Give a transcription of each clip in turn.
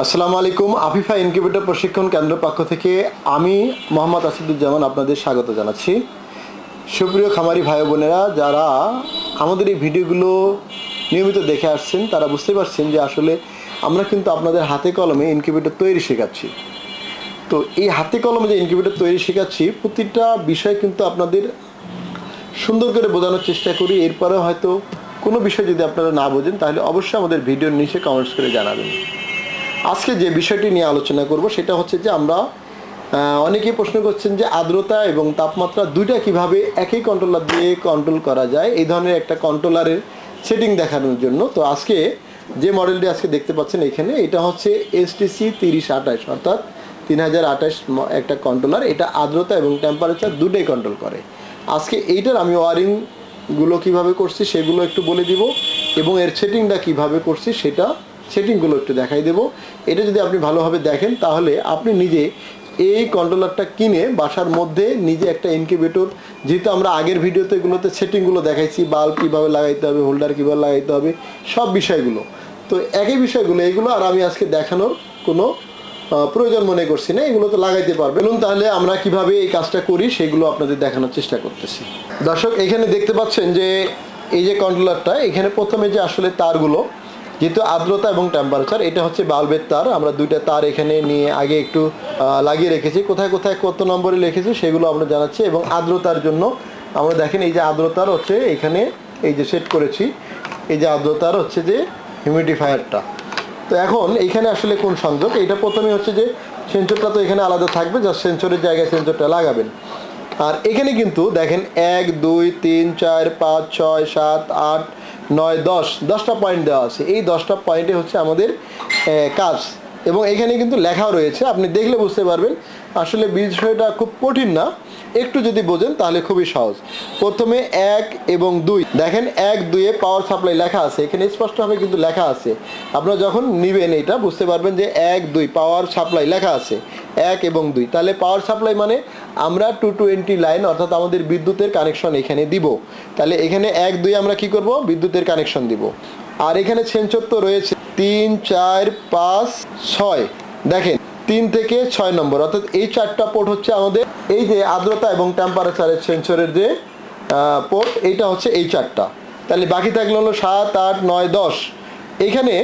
আসসালামু আলাইকুম, আফিফা ইনকিউবেটর প্রশিক্ষণ কেন্দ্র পক্ষ থেকে আমি মোহাম্মদ আসাদুজ্জামান আপনাদের স্বাগত জানাচ্ছি। সুপ্রিয় খামারি ভাই বোনেরা, যারা আমাদের এই ভিডিওগুলো নিয়মিত দেখে আসছেন, তারা বুঝতে পারছেন যে আসলে আমরা কিন্তু আপনাদের হাতে কলমে ইনকিউবেটর তৈরি শেখাচ্ছি। তো এই হাতে কলমে যে ইনকিউবেটর তৈরি শেখাচ্ছি, প্রতিটা বিষয় কিন্তু আপনাদের সুন্দর করে বোঝানোর চেষ্টা করি। এরপরেও হয়তো কোনো বিষয় যদি আপনারা না বোঝেন, তাহলে অবশ্যই আমাদের ভিডিওর নিচে কমেন্টস করে জানাবেন। আজকে যে বিষয়টি নিয়ে আলোচনা করব, সেটা হচ্ছে যে আমরা অনেকেই প্রশ্ন করছেন যে আর্দ্রতা এবং তাপমাত্রা দুইটা কীভাবে একই কন্ট্রোলার দিয়ে কন্ট্রোল করা যায়, এই ধরনের একটা কন্ট্রোলারের সেটিং দেখানোর জন্য। তো আজকে যে মডেলটি আজকে দেখতে পাচ্ছেন এখানে, এটা হচ্ছে এসটিসি তিরিশ আঠাশ, অর্থাৎ তিন হাজার আঠাশ একটা কন্ট্রোলার এটা আর্দ্রতা এবং টেম্পারেচার দুটোই কন্ট্রোল করে। আজকে এইটার আমি ওয়ারিংগুলো কীভাবে করছি, সেগুলো একটু বলে দিব এবং এর সেটিংটা কীভাবে করছি, সেটা সেটিংগুলো একটু দেখাই দেবো। এটা যদি আপনি ভালোভাবে দেখেন, তাহলে আপনি নিজে এই কন্ট্রোলারটা কিনে বাসার মধ্যে নিজে একটা ইনকিউবেটর যেহেতু আমরা আগের ভিডিওতে এগুলোতে সেটিংগুলো দেখাইছি বাল্ব কীভাবে লাগাইতে হবে হোল্ডার কীভাবে লাগাইতে হবে, সব বিষয়গুলো। তো একই বিষয়গুলো, এগুলো আর আমি আজকে দেখানোর কোনো প্রয়োজন মনে করছি না, এগুলো তো লাগাইতে পারবে। বলুন তাহলে আমরা কীভাবে এই কাজটা করি, সেগুলো আপনাদের দেখানোর চেষ্টা করতেছি। দর্শক, এখানে দেখতে পাচ্ছেন যে, এই যে কন্ট্রোলারটা এখানে প্রথমে যে আসলে তারগুলো যেহেতু আর্দ্রতা এবং টেম্পারেচার এটা হচ্ছে বাল্বের তার। আমরা দুইটা তার এখানে নিয়ে আগে একটু লাগিয়ে রেখেছি। কোথায় কোথায় কত নম্বরে লিখেছি সেগুলো আমরা জানাচ্ছি এবং আর্দ্রতার জন্য আমরা দেখেন এই যে আর্দ্রতার হচ্ছে এখানে এই যে সেট করেছি। এই যে আর্দ্রতার হচ্ছে যে হিউমিডিফায়ারটা তো এখন এইখানে আসলে কোন সংযোগ? এটা প্রথমে হচ্ছে যে সেন্সরটা তো এখানে আলাদা থাকবে জাস্ট সেন্সরের জায়গায় সেন্সরটা লাগাবেন। আর এখানে কিন্তু দেখেন এক, দুই, তিন, চার, পাঁচ, ছয়, সাত, আট নয়, দশ, দশটা পয়েন্ট দেওয়া আছে। এই দশটা পয়েন্টে হচ্ছে আমাদের কাজ। এবং এখানে কিন্তু লেখাও রয়েছে। আপনি দেখলে বুঝতে পারবেন। আসলে বিষয়টা খুব কঠিন না। একটু যদি বোঝেন তাহলে খুবই সহজ। প্রথমে এক এবং দুই। দেখেন এক, দুইয়ে পাওয়ার সাপ্লাই লেখা আছে। এখানে স্পষ্টভাবে কিন্তু লেখা আছে। আপনারা যখন নিবেন এটা, বুঝতে পারবেন যে এক, দুই পাওয়ার সাপ্লাই লেখা আছে। এক এবং দুই। তাহলে পাওয়ার সাপ্লাই মানে আমরা টু টোয়েন্টি লাইন অর্থাৎ আমাদের বিদ্যুতের কানেকশন এখানে দিব। তাহলে এখানে এক, দুই আমরা কি করব? বিদ্যুতের কানেকশন দিব। আর এখানে সেন্সর তো রয়েছে। তিন, চার, পাঁচ, ছয়। দেখেন তিন থেকে ছয় নম্বর। অর্থাৎ এই চারটা পোর্ট হচ্ছে আমাদের এই যে আর্দ্রতা এবং টেম্পারেচারের সেন্সরের যে পোর্ট এইটা হচ্ছে এই চারটা। তাহলে বাকি থাকলে হলো সাত, আট, নয়, দশ। এখানে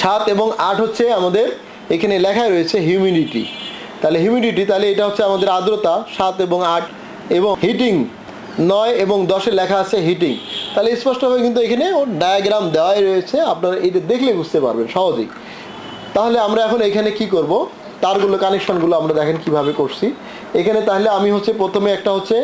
সাত এবং আট হচ্ছে আমাদের এখানে লেখায় রয়েছে হিউমিডিটি তাহলে হিউমিডিটি তাহলে এটা হচ্ছে আমাদের আর্দ্রতা, সাত এবং আট এবং হিটিং নয় এবং দশে লেখা আছে হিটিং তাহলে স্পষ্টভাবে কিন্তু এখানে ওর ডায়াগ্রাম দেওয়াই রয়েছে, আপনারা এটা দেখলে বুঝতে পারবেন সহজেই। তাহলে আমরা এখন এখানে কি করব? তারগুলো কানেকশনগুলো আমরা দেখেন কীভাবে করছি। এখানে তাহলে আমি হচ্ছে প্রথমে একটা হচ্ছে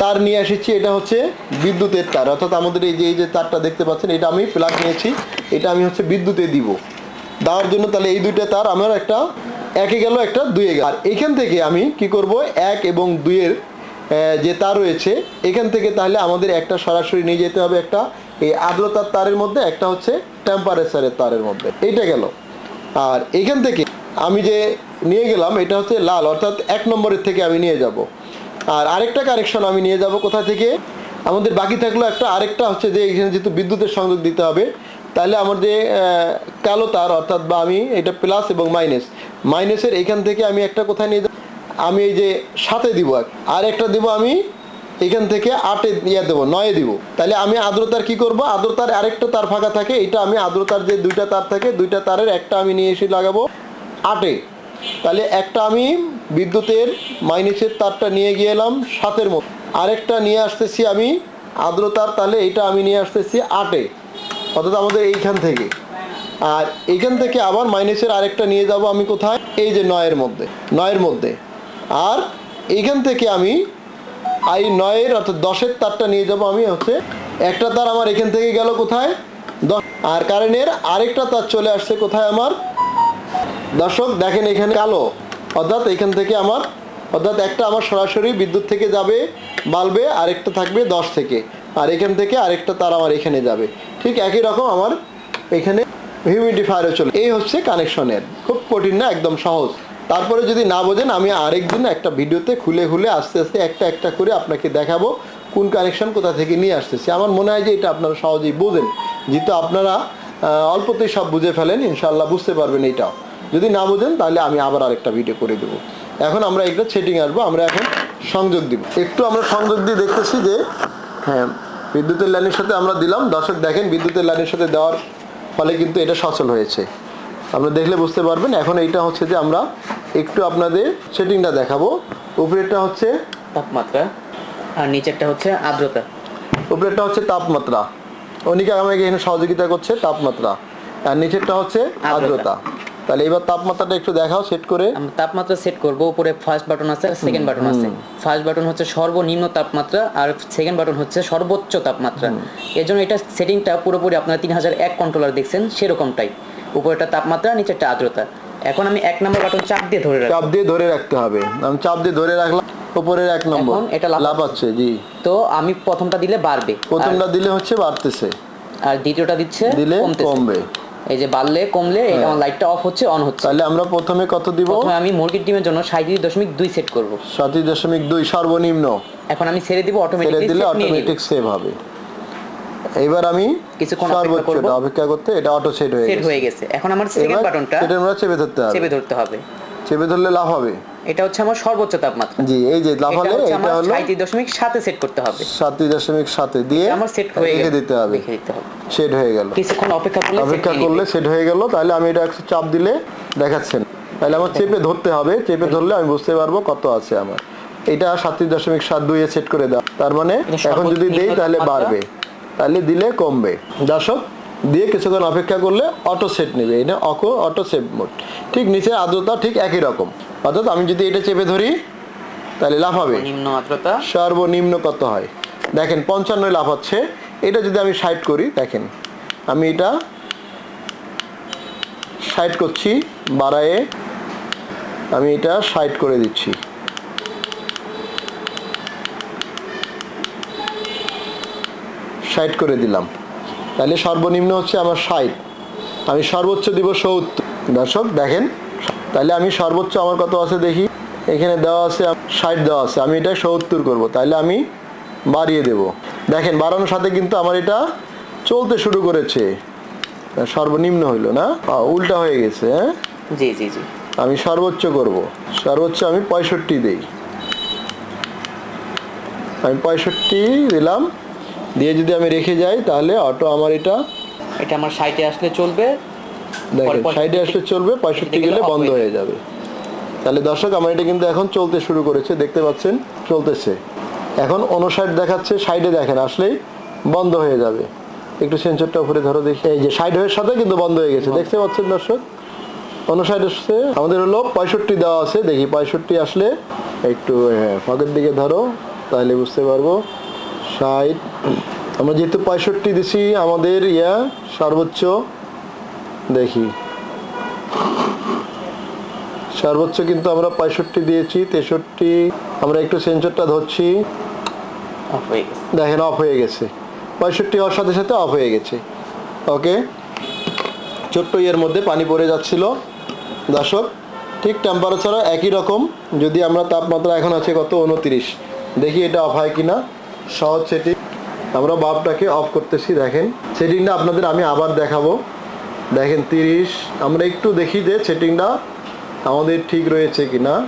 তার নিয়ে এসেছি, এটা হচ্ছে বিদ্যুতের তার। অর্থাৎ আমাদের এই যে এই যে তারটা দেখতে পাচ্ছেন, এটা আমি প্লাগ নিয়েছি, এটা আমি হচ্ছে বিদ্যুতে দিব। দেওয়ার জন্য তাহলে এই দুইটা তার আমার একটা একে গেল, একটা দুয়ে গেল। আর এখান থেকে আমি কি করব? এক এবং দুইয়ের যে তার রয়েছে, এখান থেকে তাহলে আমাদের একটা সরাসরি নিয়ে যেতে হবে একটা এই আর্দ্রতার তারের মধ্যে, একটা হচ্ছে টেম্পারেচারের তারের মধ্যে। এইটা গেল। আর এখান থেকে আমি যে নিয়ে গেলাম, এটা হচ্ছে লাল, অর্থাৎ এক নম্বরের থেকে আমি নিয়ে যাব। আর আরেকটা কারেকশন আমি নিয়ে যাব কোথা থেকে? আমাদের বাকি থাকল একটা, আরেকটা হচ্ছে যে এখানে যেহেতু বিদ্যুতের সংযোগ দিতে হবে, তাহলে আমার যে কালো তার, অর্থাৎ বা আমি, এটা প্লাস এবং মাইনাস মাইনাসের এখান থেকে আমি একটা কোথায় নিয়ে যাব? আমি এই যে সাথে দিব আর একটা দিব আমি এখান থেকে আটে ইয়ে দেবো, নয়ে দিব। তাহলে আমি আর্দ্রতার কি করব? আদ্রতার আরেকটা তার ফাঁকা থাকে এটা আমি আর্দ্রতার যে দুইটা তার থাকে, দুইটা তারের একটা আমি নিয়ে এসে লাগাবো আটে। তাহলে একটা আমি বিদ্যুতের মাইনাসের তারটা নিয়ে গিয়ে এলাম সাতের মতো। আরেকটা নিয়ে আসতেছি আমি আর্দ্রতার, তাহলে এটা আমি নিয়ে আসতেছি আটে। অর্থাৎ আমাদের এইখান থেকে। আর এইখান থেকে আবার মাইনাসের আরেকটা নিয়ে যাব আমি কোথায়? এই যে নয়ের মধ্যে নয়ের মধ্যে। আর এইখান থেকে আমি এই নয়ের অর্থাৎ দশের তারটা নিয়ে যাব আমি হচ্ছে। একটা তার আমার এখান থেকে গেল কোথায়? দশ আর কারেন্টের আরেকটা তার চলে আসছে কোথায় আমার? দর্শক, দেখেন এখানে কালো। অর্থাৎ এখান থেকে আমার অর্থাৎ একটা আমার সরাসরি বিদ্যুৎ থেকে যাবে, বাল্বে, আরেকটা থাকবে দশ থেকে। আর এখান থেকে আরেকটা তার আমার এখানে যাবে। ঠিক একই রকম আমার এখানে হিউমিডিফায়ারও চলে এই হচ্ছে কানেকশনের। খুব কঠিন না, একদম সহজ। তারপরে যদি না বোঝেন, আমি আরেকদিন একটা ভিডিওতে খুলে খুলে আস্তে আস্তে একটা একটা করে আপনাকে দেখাবো কোন কানেকশন কোথা থেকে নিয়ে আসতেছি। আমার মনে হয় যে এটা আপনারা সহজেই বোঝেন। যেহেতু আপনারা অল্পতেই সব বুঝে ফেলেন ইনশাল্লাহ বুঝতে পারবেন এইটাও। যদি না বোঝেন, তাহলে আমি আবার আরেকটা ভিডিও করে দেবো। এখন আমরা একটা সেটিং আসব, আমরা এখন সংযোগ দিব। একটু আমরা সংযোগ দিয়ে দেখতেছি যে হ্যাঁ বিদ্যুতের লাইনের সাথে আমরা দিলাম। দর্শক দেখেন, বিদ্যুতের লাইনের সাথে দেওয়ার ফলে কিন্তু এটা সচল হয়েছে। আপনারা দেখলে বুঝতে পারবেন, এখন এইটা হচ্ছে যে আমরা একটু আপনাদের সেটিংটা দেখাবো। উপরেরটা হচ্ছে তাপমাত্রা আর নিচেরটা হচ্ছে আর্দ্রতা। উপরেরটা হচ্ছে তাপমাত্রা। অনিকা আমাকে এখানে সহযোগিতা করছে তাপমাত্রা। আর নিচেরটা হচ্ছে আর্দ্রতা। তাহলে এবার তাপমাত্রাটা একটু দেখাও সেট করে। আমরা তাপমাত্রা সেট করব উপরে ফার্স্ট বাটন আছে আর সেকেন্ড বাটন আছে। ফার্স্ট বাটন হচ্ছে সর্বনিম্ন তাপমাত্রা আর সেকেন্ড বাটন হচ্ছে সর্বোচ্চ তাপমাত্রা। এর জন্য এটা সেটিংটা পুরোপুরি আপনারা তিন হাজার এক কন্ট্রোলার দেখছেন সেরকমটাই। উপরেটা তাপমাত্রা নিচেরটা আর্দ্রতা। এখন আমি এক নম্বর বাটন চাপ দিয়ে ধরে চাপ দিয়ে ধরে রাখতে হবে। আমি চাপ দিয়ে ধরে রাখলাম উপরের এক নম্বর এটা লাফাচ্ছে। জি। তো আমি প্রথমটা দিলে বাড়বে। প্রথমটা দিলে হচ্ছে বাড়তেছে। আর- দ্বিতীয়টা দিচ্ছে দিলে কমবে। এই যে বাড়লে কমলে এটা আমার লাইটটা অফ হচ্ছে অন হচ্ছে। তাহলে আমরা প্রথমে কত দিব? প্রথমে আমি মুরগির ডিমের জন্য সাঁত্রিশ দশমিক দুই সেট করব। সাতই দশমিক দুই সর্বনিম্ন। এখন আমি ছেড়ে দিব অটোমেটিক দিলে অটোমেটিক সেভ হবে। এবার আমি কিছুক্ষণ অপেক্ষা সর্বোচ্চটা অপেক্ষা করতে এটা অটো সেট হয়ে সেট গেছে। হয়ে গেছে। এখন আমার সেকেন্ড বাটনটা সেটা আমরা চেপে ধরতে হবে। চেপে ধরতে হবে। চেপে ধরলে লাভ হবে। এটা হচ্ছে আমার সর্বোচ্চ তাপমাত্রা। জি এই যে লাফালে এটা হলো সাঁত্রিশ দশমিক সাতে সেট করতে হবে। সাতই দশমিক সাতে দিয়ে আমার সেট হয়ে গেল। দিতে হবে। দিতে হবে। সেট হয়ে গেল। কিছুক্ষণ অপেক্ষা করলে অপেক্ষা করলে। সেট হয়ে গেল। তাহলে আমি এটা একটু চাপ দিলে দেখাচ্ছেন তাহলে আমার চেপে ধরতে হবে। চেপে ধরলে আমি বুঝতে পারব কত আছে আমার। এটা সাতত্রিশ দশমিক সাত দুইয়ে সেট করে দাও। তার মানে এখন যদি দেই তাহলে বাড়বে। তাহলে দিলে কমবে। দর্শক দিয়ে কিছুক্ষণ অপেক্ষা করলে অটো সেট নেবে। এটা অকো অটো সেভ মোড ঠিক নিচে আর্দ্রতা ঠিক একই রকম। অর্থাৎ আমি যদি এটা চেপে ধরি তাহলে লাফাবে নিম্ন আর্দ্রতা? সর্বনিম্ন কত হয়? দেখেন পঞ্চান্ন লাভ হচ্ছে। এটা যদি আমি সাইড করি দেখেন আমি এটা সাইড করছি বাড়ায়ে আমি এটা সাইড করে দিচ্ছি। সাইড করে দিলাম। তাহলে সর্বনিম্ন হচ্ছে আমার ষাট। আমি সর্বোচ্চ দিব সত্তর। দর্শক দেখেন তাহলে আমি সর্বোচ্চ আমার কত আছে দেখি? এখানে দেওয়া আছে ষাট দেওয়া আছে। আমি এটা সত্তর করব। তাহলে আমি বাড়িয়ে দেব। দেখেন বাড়ানোর সাথে কিন্তু আমার এটা চলতে শুরু করেছে। সর্বনিম্ন হইল না? উল্টা হয়ে গেছে হ্যাঁ? জি জি জি। আমি সর্বোচ্চ করব। সর্বোচ্চ আমি পঁয়ষট্টি দেই। আমি পঁয়ষট্টি দিলাম। দিয়ে যদি আমি রেখে যাই তাহলে অটো আমার এটা এটা আমার সাইটে আসলে চলবে। দেখেন সাইডে আসলে চলবে পঁয়ষট্টি গেলে বন্ধ হয়ে যাবে। তাহলে দর্শক আমার এটা কিন্তু এখন চলতে শুরু করেছে দেখতে পাচ্ছেন চলতেছে। এখন অনুসাইড দেখাচ্ছে সাইডে দেখেন আসলেই বন্ধ হয়ে যাবে। একটু সেন্সরটা উপরে ধরো দেখি। এই যে সাইড হয়ে সাথে কিন্তু বন্ধ হয়ে গেছে দেখতে পাচ্ছেন দর্শক? অনুসাইড আসছে আমাদের হলো পঁয়ষট্টি দেওয়া আছে দেখি পঁয়ষট্টি আসলে একটু হ্যাঁ ফাঁকের দিকে ধরো তাহলে বুঝতে পারব। ষাট। আমরা যেহেতু পঁয়ষট্টি দিছি আমাদের ইয়া সর্বোচ্চ দেখি। সর্বোচ্চ কিন্তু আমরা পঁয়ষট্টি দিয়েছি তেষট্টি আমরা একটু সেন্সরটা ধরছি। দেখেন অফ হয়ে গেছে। পঁয়ষট্টি হওয়ার সাথে সাথে অফ হয়ে গেছে। ওকে ছোট্ট ইয়ের মধ্যে পানি পড়ে যাচ্ছিল। দর্শক ঠিক টেম্পারেচারও একই রকম। যদি আমরা তাপমাত্রা এখন আছে কত? উনত্রিশ। দেখি এটা অফ হয় কিনা। সহজ সেটিং আমরা বাল্বটাকে অফ করতেছি দেখেন। সেটিংটা আপনাদের আমি আবার দেখাবো। দেখেন তিরিশ। আমরা একটু দেখি যে সেটিংটা আমাদের ঠিক রয়েছে কিনা।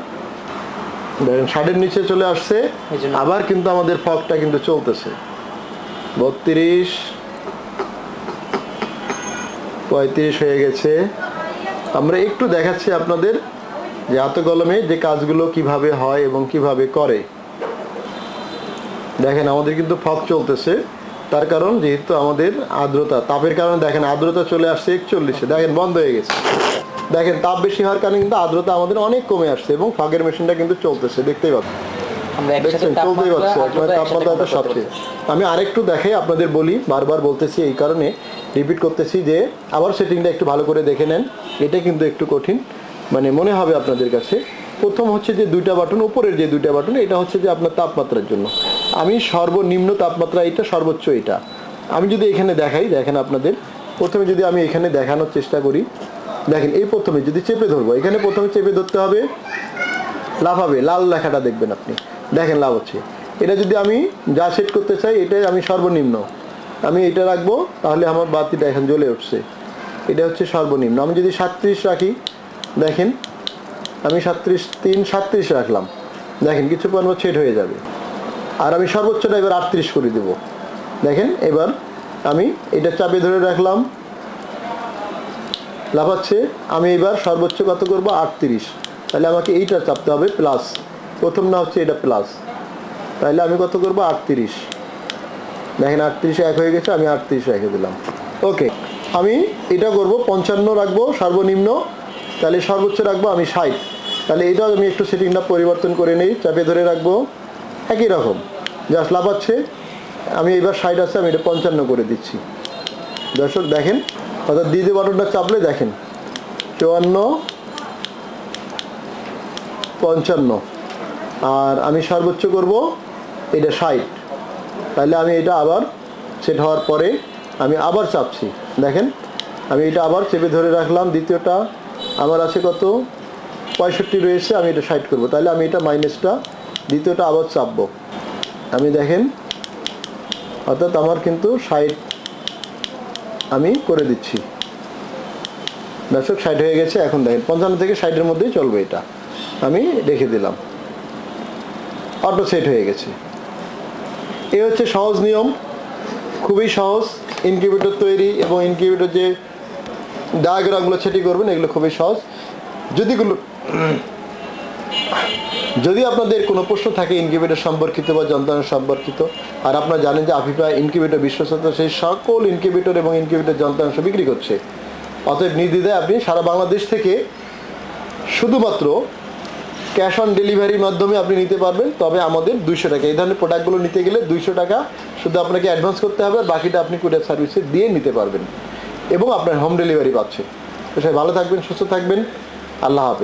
দেখেন ষাটের নিচে চলে আসছে। আবার কিন্তু আমাদের ফগটা কিন্তু চলতেছে। বত্রিশ। পঁয়ত্রিশ হয়ে গেছে। আমরা একটু দেখাচ্ছি আপনাদের যে হাতে কলমে যে কাজগুলো কীভাবে হয় এবং কীভাবে করে। দেখেন আমাদের কিন্তু ফগ চলতেছে। তার কারণ যেহেতু আমাদের আর্দ্রতা তাপের কারণে দেখেন আর্দ্রতা চলে আসছে একচল্লিশে। দেখেন বন্ধ হয়ে গেছে। দেখেন তাপ বেশি হওয়ার কারণে কিন্তু আর্দ্রতা আমাদের অনেক কমে আসছে এবং ফগের মেশিনটা কিন্তু চলতেছে দেখতেই পাচ্ছেন। চলতেই পারছে আপনার সবচেয়ে। আমি আরেকটু দেখাই আপনাদের বলি বারবার বলতেছি এই কারণে রিপিট করতেছি যে আবার সেটিংটা একটু ভালো করে দেখে নেন। এটা কিন্তু একটু কঠিন। মানে মনে হবে আপনাদের কাছে। প্রথম হচ্ছে যে দুইটা বাটন উপরের যে দুইটা বাটন এটা হচ্ছে যে আপনার তাপমাত্রার জন্য। আমি সর্বনিম্ন তাপমাত্রা এটা, সর্বোচ্চ এটা। আমি যদি এখানে দেখাই, দেখেন আপনাদের, প্রথমে যদি আমি এখানে দেখানোর চেষ্টা করি, দেখেন এই প্রথমে যদি চেপে ধরবো, এখানে প্রথমে চেপে ধরতে হবে, লাফাবে, লাল লেখাটা দেখবেন আপনি। দেখেন লাভ হচ্ছে। এটা যদি আমি যা সেট করতে চাই, এটাই আমি সর্বনিম্ন। আমি এটা রাখব, তাহলে আমার বাতিটা এখন জ্বলে উঠছে। এটা হচ্ছে সর্বনিম্ন। আমি যদি সাতত্রিশ রাখি, দেখেন, আমি সাতত্রিশ, তিন সাতত্রিশ রাখলাম। দেখেন কিছু পর ছেট হয়ে যাবে। আর আমি সর্বোচ্চটা এবার আটত্রিশ করে দেব। দেখেন, এবার আমি এটা চাপে ধরে রাখলাম। লাফাচ্ছে, আমি এবার সর্বোচ্চ কত করব? আটত্রিশ। তাহলে আমাকে এইটা চাপতে হবে প্লাস। প্রথম না হচ্ছে এটা প্লাস। তাহলে আমি কত করব? আটত্রিশ। দেখেন, আটত্রিশে এক হয়ে গেছে, আমি আটত্রিশ রেখে দিলাম। ওকে, আমি এটা করব, পঞ্চান্ন রাখব, সর্বনিম্ন। তাহলে সর্বোচ্চ রাখব আমি ষাট। তাহলে এটাও আমি একটু সেটিংটা পরিবর্তন করে নিই, চাপে ধরে রাখব। একই রকম। জাস্ট লাফাচ্ছে, আমি এবার ষাট আছে, আমি এটা পঞ্চান্ন করে দিচ্ছি। দর্শক, দেখেন, অর্থাৎ দ্বিতীয় বাটনটা চাপলে দেখেন, চুয়ান্ন, পঞ্চান্ন। আর আমি সর্বোচ্চ করব এটা ষাট। তাহলে আমি এটা আবার সেট হওয়ার পরে আমি আবার চাপছি। দেখেন, আমি এটা আবার চেপে ধরে রাখলাম, দ্বিতীয়টা। আমার আছে কত? পঁয়ষট্টি রয়েছে, আমি এটা ষাট করব। তাহলে আমি এটা মাইনাসটা দ্বিতীয়টা আবার চাপবো আমি দেখেন, অর্থাৎ আমার কিন্তু ষাট আমি করে দিচ্ছি। দর্শক, ষাট হয়ে গেছে, এখন দেখেন, পঞ্চান্ন থেকে ষাটের মধ্যেই চলবে এটা। আমি রেখে দিলাম। অটো সেট হয়ে গেছে। এ হচ্ছে সহজ নিয়ম। খুবই সহজ। ইনকিউবেটর তৈরি এবং ইনকিউবেটর যে ডায়াগ্রামগুলো সেটি করবেন, এগুলো খুবই সহজ। যদি যদি আপনাদের কোনো প্রশ্ন থাকে ইনকিউবেটর সম্পর্কিত বা যন্ত্রাংশ সম্পর্কিত, আর আপনারা জানেন যে আফিফা ইনকিউবেটর বিশ্বস্ত, সেই সকল ইনকিউবেটর এবং ইনকিউবেটর যন্ত্রাংশ বিক্রি করছে। অতএব নির্দ্বিধায় আপনি সারা বাংলাদেশ থেকে শুধুমাত্র ক্যাশ অন ডেলিভারির মাধ্যমে আপনি নিতে পারবেন, তবে আমাদের দুইশো টাকা। এই ধরনের প্রোডাক্টগুলো নিতে গেলে দুইশো টাকা শুধু আপনাকে অ্যাডভান্স করতে হবে, আর বাকিটা আপনি কুরিয়ার সার্ভিসে দিয়ে নিতে পারবেন এবং আপনার হোম ডেলিভারি পাচ্ছে। তো সবাই ভালো থাকবেন, সুস্থ থাকবেন। আল্লাহ হাফেজ।